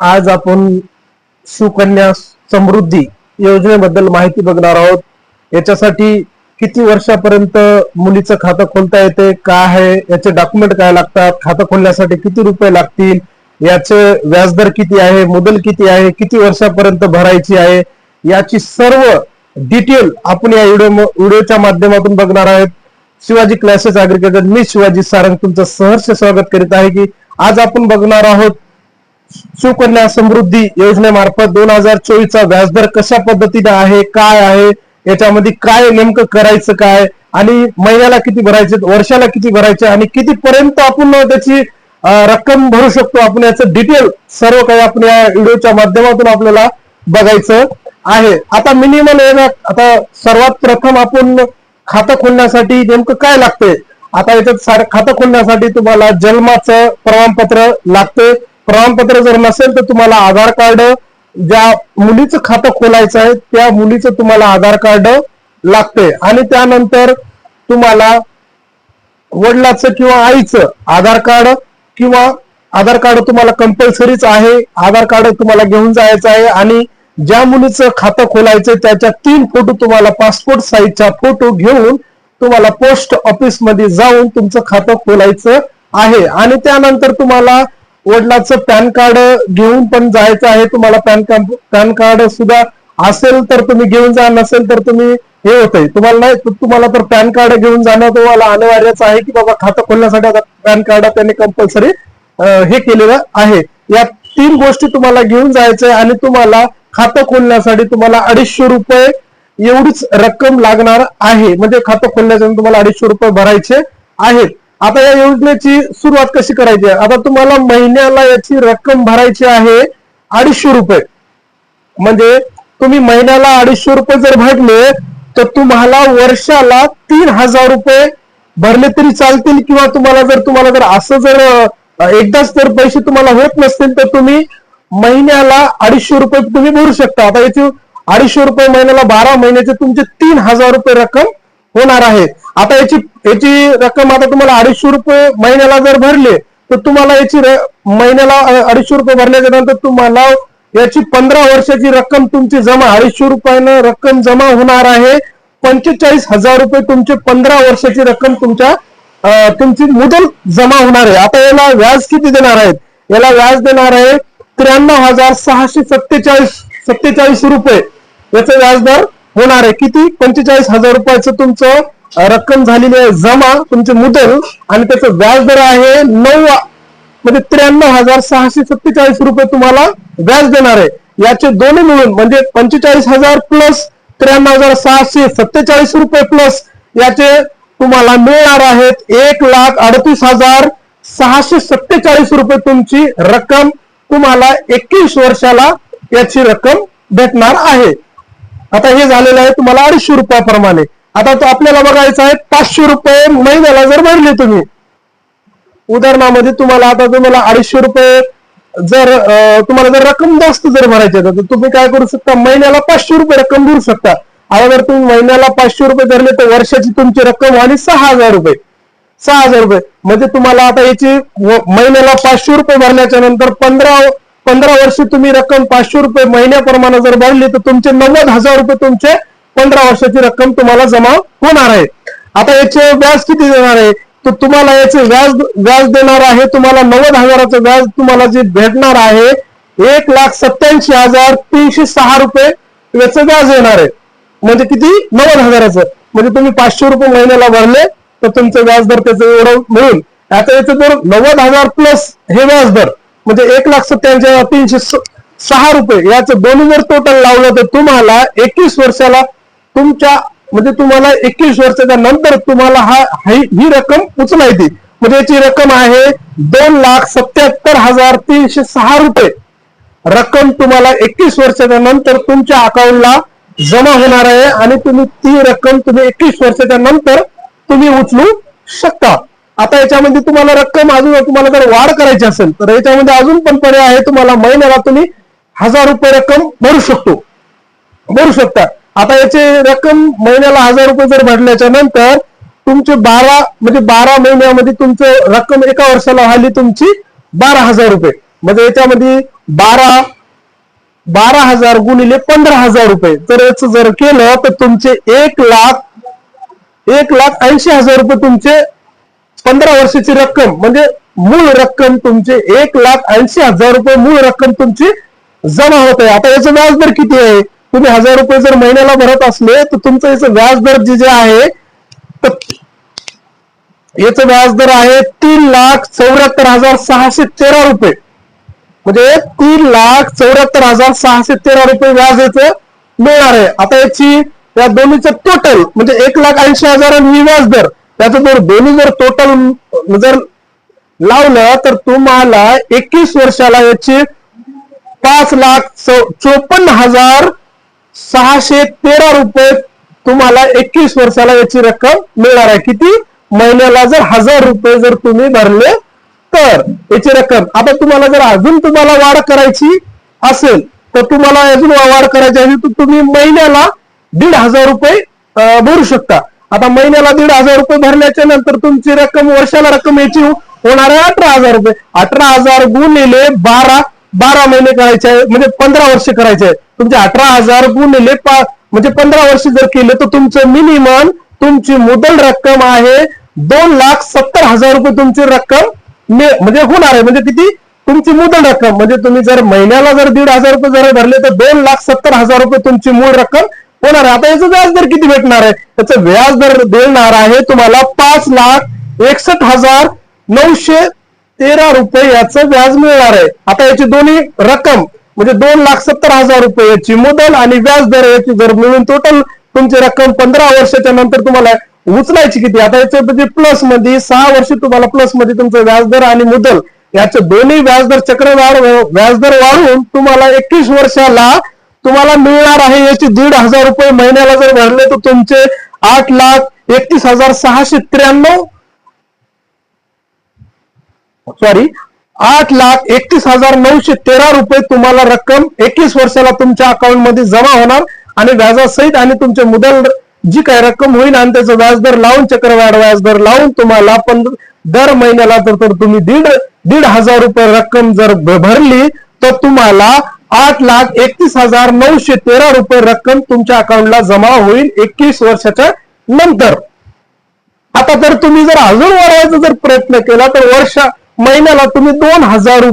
आज आपण सुकन्या समृद्धी योजनेबद्दल माहिती बघणार आहोत. याच्यासाठी किती वर्षापर्यंत मुलीचं खातं खोलता येते काय आहे याचे डॉक्युमेंट काय लागतात खातं खोलण्यासाठी किती रुपये लागतील याचे व्याजदर किती आहे मुदल किती आहे किती वर्षापर्यंत भरायची आहे याची सर्व डिटेल आपण या व्हिडिओ व्हिडिओच्या माध्यमातून बघणार आहोत. शिवाजी क्लासेस अग्रिकल्चर मी शिवाजी सारंग तुमचं सहर्ष स्वागत करीत आहे की आज आपण बघणार आहोत सुकन्या समृद्धी योजनेमार्फत दोन हजार चोवीसचा व्याजदर कशा पद्धतीने आहे काय आहे याच्यामध्ये काय नेमकं करायचं काय आणि महिन्याला किती भरायचे वर्षाला किती भरायचे आणि किती पर्यंत आपण त्याची रक्कम भरू शकतो आपण याचं डिटेल सर्व काही आपण या व्हिडिओच्या माध्यमातून आपल्याला बघायचं आहे. आता मिनिमम आता सर्वात प्रथम आपण खातं खोलण्यासाठी नेमकं काय लागतंय? आता याच्यात खातं खोलण्यासाठी तुम्हाला जन्माचं प्रमाणपत्र लागते प्रमाणपत्र जर नसेल तर तुम्हाला आधार कार्ड ज्या मुलीचं खातं खोलायचं आहे त्या मुलीचं तुम्हाला आधार कार्ड लागते. आणि त्यानंतर तुम्हाला वडिलाचं किंवा आईचं आधार कार्ड किंवा आधार कार्ड तुम्हाला कंपल्सरीच आहे आधार कार्ड तुम्हाला घेऊन जायचं आहे आणि ज्या मुलीचं खातं खोलायचं त्याच्या तीन फोटो तुम्हाला पासपोर्ट साईजचा फोटो घेऊन तुम्हाला पोस्ट ऑफिसमध्ये जाऊन तुमचं खातं खोलायचं आहे. आणि त्यानंतर तुम्हाला वडिलाचं पॅन कार्ड घेऊन पण जायचं आहे तुम्हाला पॅन कार्ड पॅन कार्ड सुद्धा असेल तर तुम्ही घेऊन जा नसेल तर तुम्ही हे होतंय. तुम्हाला नाही तुम्हाला तर पॅन कार्ड घेऊन जाणं तुम्हाला अनिवार्यच आहे की बाबा खातं खोलण्यासाठी आता पॅन कार्ड त्यांनी कंपल्सरी हे केलेलं आहे. या तीन गोष्टी तुम्हाला घेऊन जायचं आहे आणि तुम्हाला खातं खोलण्यासाठी तुम्हाला अडीचशे रुपये एवढीच रक्कम लागणार आहे. म्हणजे खातं खोलण्यासाठी तुम्हाला अडीचशे रुपये भरायचे आहेत. आता या योजनेची सुरुवात कशी करायची? आहे आता तुम्हाला महिन्याला याची रक्कम भरायची आहे अडीचशे रुपये. म्हणजे तुम्ही महिन्याला अडीचशे रुपये जर भरले तर तुम्हाला वर्षाला तीन हजार रुपये भरले तरी चालतील किंवा तुम्हाला जर तुम्हाला जर असं जर एकदाच जर पैसे तुम्हाला होत नसतील तर तुम्ही महिन्याला अडीचशे रुपये तुम्ही भरू शकता. आता याची अडीचशे रुपये महिन्याला बारा महिन्याचे तुमचे तीन हजार रुपये रक्कम होणार आहे. आता याची याची रक्कम आता तुम्हाला अडीचशे रुपये महिन्याला जर भरले तर तुम्हाला याची महिन्याला अडीचशे रुपये भरल्याच्या नंतर तुम्हाला याची पंधरा वर्षाची रक्कम तुमची जमा अडीचशे रुपयानं रक्कम जमा होणार आहे. पंचेचाळीस हजार रुपये तुमची पंधरा वर्षाची रक्कम तुमच्या तुमची मुदल जमा होणार आहे. आता याला व्याज किती देणार आहेत? याला व्याज देणार आहे त्र्याण्णव हजार सहाशे सत्तेचाळीस सत्तेचाळीस रुपये. याचा व्याजदर होणार आहे किती? पंचेचाळीस हजार रुपयाचं तुमचं रक्कम झालेली आहे जमा तुमचे मुदल आणि त्याचं व्याजदर आहे नऊ म्हणजे त्र्याण्णव हजार सहाशे सत्तेचाळीस रुपये तुम्हाला व्याज देणार आहे. याचे दोन्ही मिळून म्हणजे पंचेचाळीस हजार प्लस त्र्याण्णव हजार सहाशे सत्तेचाळीस रुपये प्लस याचे तुम्हाला मिळणार आहेत एक लाख अडतीस हजार सहाशे सत्तेचाळीस रुपये तुमची रक्कम तुम्हाला एकवीस वर्षाला याची रक्कम भेटणार आहे. आता हे झालेलं आहे तुम्हाला अडीचशे रुपयाप्रमाणे. आता तो आपल्याला बघायचा आहे पाचशे रुपये महिन्याला जर भरले तुम्ही उदाहरणामध्ये तुम्हाला आता तुम्हाला अडीचशे रुपये जर तुम्हाला जर रक्कम जास्त जर भरायची तर तुम्ही काय करू शकता महिन्याला पाचशे रुपये रक्कम भरू शकता. आता जर तुम्ही महिन्याला पाचशे रुपये धरले तर वर्षाची तुमची रक्कम आणि सहा हजार रुपये. सहा हजार रुपये. म्हणजे तुम्हाला आता याची महिन्याला पाचशे रुपये भरल्याच्या नंतर पंधरा पंधरा वर्षी तुम्ही रक्कम पाचशे रुपये महिन्याप्रमाणे जर भरली तर तुमचे नव्वद हजार रुपये तुमचे पंधरा वर्षाची रक्कम तुम्हाला जमा होणार आहे. आता याचे व्याज किती देणार आहे? तर तुम्हाला याचे व्याज व्याज देणार आहे तुम्हाला नव्वद हजाराचं व्याज तुम्हाला जे भेटणार आहे एक लाख सत्याऐंशी हजार तीनशे सहा रुपये याचं व्याज येणार आहे. म्हणजे किती? नव्वद हजाराचं. म्हणजे तुम्ही पाचशे रुपये महिन्याला भरले तर तुमचं व्याजदर त्याचं एवढं मिळून आता याचं दर नव्वद हजार प्लस हे व्याजदर म्हणजे एक लाख सत्याऐंशी हजार तीनशे सहा रुपये. याचं दोन्ही जर टोटल लावलं तर तुम्हाला एकवीस वर्षाला तुमच्या म्हणजे तुम्हाला एकवीस वर्षाच्या नंतर तुम्हाला हा ही रक्कम उचलायची म्हणजे याची रक्कम आहे दोन लाख सत्याहत्तर हजार तीनशे सहा रुपये. रक्कम तुम्हाला एकवीस वर्षाच्या नंतर तुमच्या अकाउंटला जमा होणार आहे आणि तुम्ही ती रक्कम तुम्ही एकवीस वर्षाच्या नंतर तुम्ही उचलू शकता. आता याच्यामध्ये तुम्हाला रक्कम अजून तुम्हाला जर वाढ करायची असेल तर याच्यामध्ये अजून पण पर्याय आहे. तुम्हाला महिन्याला तुम्ही हजार रुपये रक्कम भरू शकतो. भरू शकता. आता याची रक्कम महिन्याला हजार रुपये जर भरल्याच्या नंतर तुमचे बारा म्हणजे बारा महिन्यामध्ये तुमचं रक्कम एका वर्षाला व्हायली तुमची बारा हजार रुपये. म्हणजे याच्यामध्ये बारा बारा हजार गुणिले पंधरा हजार रुपये. तर याचं जर केलं तर तुमचे एक लाख एक लाख ऐंशी हजार रुपये तुमचे पंधरा वर्षाची रक्कम. म्हणजे मूळ रक्कम तुमचे एक लाख ऐंशी हजार रुपये मूळ रक्कम तुमची जमा होत आहे. आता याचं व्याजदर किती आहे? तुम्ही हजार रुपये जर महिन्याला भरत असले तर तुमचं याचं व्याजदर जे जे आहे तर याचं व्याजदर आहे तीन लाख चौऱ्याहत्तर हजार सहाशे तेरा रुपये. म्हणजे तीन लाख चौऱ्याहत्तर हजार सहाशे तेरा रुपये व्याज याचं मिळणार आहे. आता याची या दोन्हीचं टोटल म्हणजे एक लाख ऐंशी हजार आणि व्याज दर त्याचं जर दोन्ही जर टोटल जर लावलं तर तुम्हाला एकवीस वर्षाला याची पाच लाख चौ- चोपन्न हजार सहाशे तेरा रुपये तुम्हाला एकवीस वर्षाला याची रक्कम मिळणार आहे. किती? महिन्याला जर हजार रुपये जर तुम्ही भरले तर याची रक्कम. आता तुम्हाला जर अजून तुम्हाला वाढ करायची असेल तर तुम्हाला अजून वाढ करायची असेल तर तुम्ही महिन्याला दीड हजार रुपये भरू शकता. आता महिन्याला दीड हजार रुपये भरल्याच्या नंतर तुमची रक्कम वर्षाला रक्कम याची होणार आहे अठरा हजार रुपये. अठरा हजार गुणिले बारा बारा महिने करायचे आहे म्हणजे पंधरा वर्ष करायचे आहे. तुमचे अठरा हजार गुणिले पा म्हणजे पंधरा वर्ष जर केले तर तुमचं मिनिमम तुमची मुदल रक्कम आहे दोन लाख सत्तर हजार रुपये तुमची रक्कम म्हणजे होणार आहे. म्हणजे किती? तुमची मुदल रक्कम. म्हणजे तुम्ही जर महिन्याला जर दीड हजार रुपये जर भरले तर दोन लाख सत्तर हजार रुपये तुमची मूळ रक्कम होणार आहे. आता याचं व्याज दर किती भेटणार आहे? त्याचं व्याज दर देणार आहे तुम्हाला पाच लाख एकसष्ट हजार नऊशे तेरा रुपये याचं व्याज मिळणार आहे. आता याची दोन्ही रक्कम म्हणजे दोन लाख सत्तर हजार रुपये याची मुदल आणि व्याज दर याची जर मिळून टोटल तुमची रक्कम पंधरा वर्षाच्या नंतर तुम्हाला उचलायची किती? आता याच्या म्हणजे प्लसमध्ये सहा वर्ष तुम्हाला प्लसमध्ये तुमचं व्याजदर आणि मुदल याचे दोन्ही व्याजदर चक्रवाढ व्याजदर वाढून तुम्हाला एकवीस वर्षाला तुम्हाला मिळणार आहे याची दीड हजार रुपये महिन्याला जर भरले तर तुमचे आठ लाख एकतीस हजार सहाशे त्र्याण्णव सॉरी आठ लाख एकतीस हजार नऊशे तेरा रुपये तुम्हाला रक्कम एकवीस वर्षाला तुमच्या अकाउंटमध्ये जमा होणार आणि व्याजासहित आणि तुमचे मुदल जी काही रक्कम होईल आणि त्याचं व्याजदर लावून चक्रवाढ व्याजदर लावून तुम्हाला पण दर महिन्याला तर तर तुम्ही दीड दीड हजार रुपये रक्कम जर भरली तर तुम्हाला आठ लाख एकतीस हजार नऊशे तेरा रुपये रक्कम तुमच्या अकाउंटला जमा होईल एकवीस वर्षाच्या नंतर. आता जर तुम्ही जर अजून वाढवायचा जर प्रयत्न केला तर वर्षा महिन्याला तुम्ही दोन हजार रुपये